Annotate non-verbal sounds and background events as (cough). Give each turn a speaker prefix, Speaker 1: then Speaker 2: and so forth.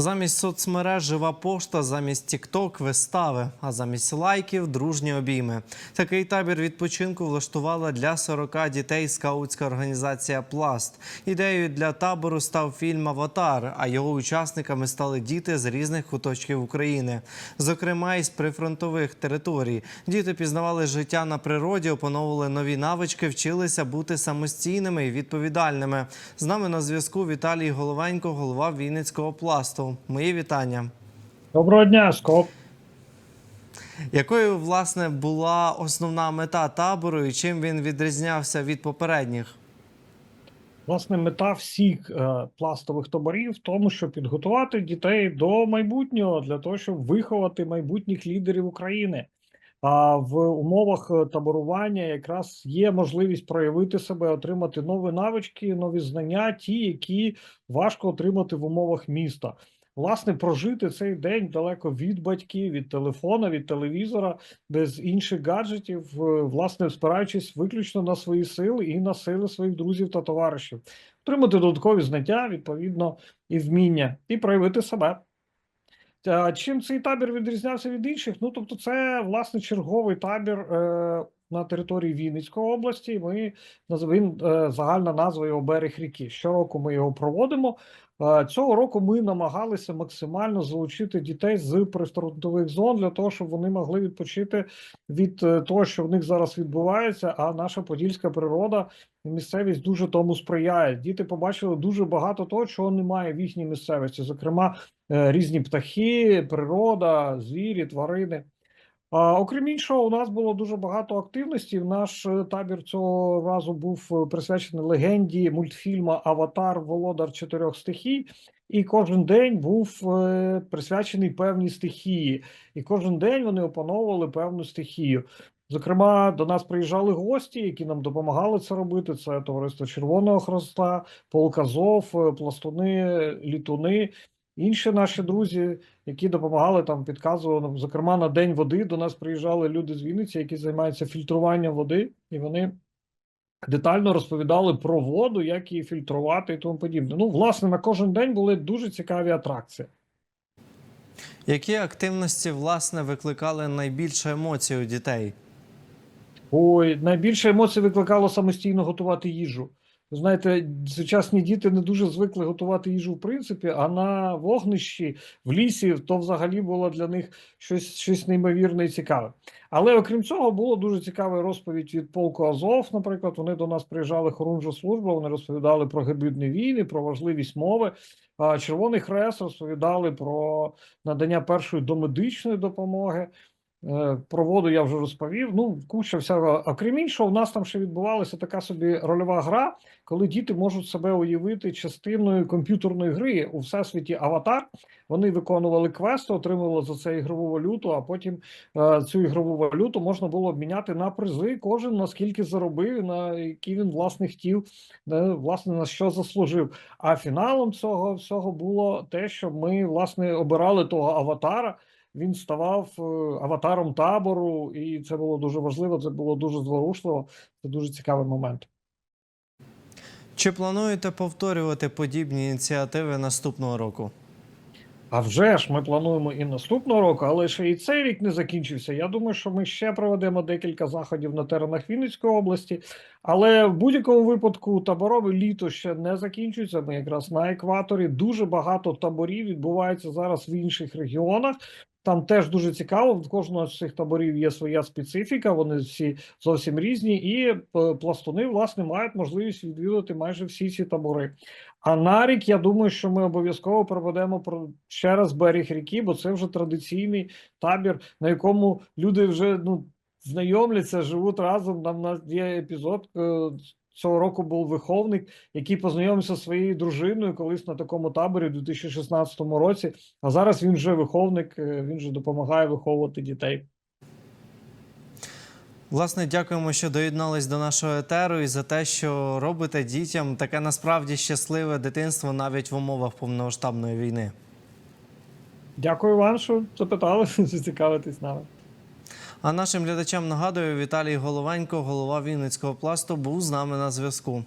Speaker 1: Замість соцмереж жива пошта, замість тікток вистави, а замість лайків дружні обійми. Такий табір відпочинку влаштувала для 40 дітей скаутська організація Пласт. Ідеєю для табору став фільм Аватар, а його учасниками стали діти з різних куточків України, зокрема із прифронтових територій. Діти пізнавали життя на природі, опановували нові навички, вчилися бути самостійними і відповідальними. З нами на зв'язку Віталій Головенько, голова Вінницького пласту. Мої вітання.
Speaker 2: Доброго дня, Скоп.
Speaker 1: Якою власне була основна мета табору і чим він відрізнявся від попередніх?
Speaker 2: Власне, мета всіх е, пластових таборів в тому, щоб підготувати дітей до майбутнього для того, щоб виховати майбутніх лідерів України. А в умовах е, таборування якраз є можливість проявити себе, отримати нові навички, нові знання, ті, які важко отримати в умовах міста. Власне, прожити цей день далеко від батьків, від телефона, від телевізора, без інших гаджетів, е, власне, спираючись виключно на свої сили і на сили своїх друзів та товаришів, отримати додаткові знання, відповідно, і вміння, і проявити себе. Чим цей табір відрізнявся від інших? Ну, тобто, це власне черговий табір е, на території Вінницької області. Ми він е, загальна назва його берег ріки. Щороку ми його проводимо. Е, Цього року ми намагалися максимально залучити дітей з прифронтових зон для того, щоб вони могли відпочити від е, того, що в них зараз відбувається. А наша подільська природа місцевість дуже тому сприяє. Діти побачили дуже багато того, чого немає в їхній місцевості, зокрема різні птахи, природа, звірі, тварини. Окрім іншого, у нас було дуже багато активності. Наш е, табір цього разу був е, присвячений легенді мультфільма Аватар Володар чотирьох стихій. І кожен день був е, присвячений певній стихії, і кожен день вони опановували певну стихію. Зокрема, до нас приїжджали гості, які нам допомагали це робити. Це товариство Червоного Хроста, Полк Азов, е, пластуни, літуни, інші наші друзі, які допомагали там, підказували. Зокрема, на день води до нас приїжджали люди з Вінниці, які займаються фільтруванням води, і вони детально розповідали про воду, як її фільтрувати і тому подібне. Ну, власне, на кожен день були дуже цікаві атракції.
Speaker 1: Які активності власне викликали найбільше емоцій у дітей?
Speaker 2: Ой, найбільше емоцій викликало самостійно готувати їжу. Знаєте, сучасні діти не дуже звикли готувати їжу в принципі, а на вогнищі в лісі то взагалі було для них щось, щось неймовірне і цікаве. Але окрім цього, було дуже цікава розповідь від полку Азов. Наприклад, вони до нас приїжджали хорунжа служба. Вони розповідали про гибридні війни, про важливість мови. Червоний Хрест розповідали про надання першої домедичної допомоги. Е, Про воду я вже розповів. Ну, куча всього. Окрім іншого, у нас там ще відбувалася така собі рольова гра, коли діти можуть себе уявити частиною комп'ютерної гри у всесвіті Аватар. Вони виконували квести, отримували за це ігрову валюту, а потім е, цю ігрову валюту можна було обміняти на призи. Кожен наскільки заробив, на які він власне хотів, е, власне на що заслужив. А фіналом цього всього було те, що ми власне обирали того аватара. Він ставав е, аватаром табору, і це було дуже важливо. Це було дуже зворушливо. Це дуже цікавий момент.
Speaker 1: Чи плануєте повторювати подібні ініціативи наступного року?
Speaker 2: А вже ж ми плануємо і наступного року, але ще і цей рік не закінчився. Я думаю, що ми ще проведемо декілька заходів на теренах Вінницької області. Але в будь-якому випадку таборове літо ще не закінчується. Ми якраз на екваторі. Дуже багато таборів відбувається зараз в інших регіонах. Там теж дуже цікаво. В кожного з цих таборів є своя специфіка. Вони всі зовсім різні, і е, пластуни власне мають можливість відвідати майже всі ці табори. А на рік я думаю, що ми обов'язково проведемо про ще раз берег ріки, бо це вже традиційний табір, на якому люди вже ну знайомляться, живуть разом. Там нас є епізод. Цього року був виховник, який познайомився зі своєю дружиною колись на такому таборі у 2016 році. А зараз він вже виховник, е, він вже допомагає виховувати дітей.
Speaker 1: Власне, дякуємо, що доєднались до нашого етеру і за те, що робите дітям таке насправді щасливе дитинство навіть в умовах повномасштабної війни.
Speaker 2: Дякую вам, що запитали, (laughs) що цікавитись нами.
Speaker 1: А нашим глядачам нагадую, Віталій Головенько, голова Вінницького пласту, був з нами на зв'язку.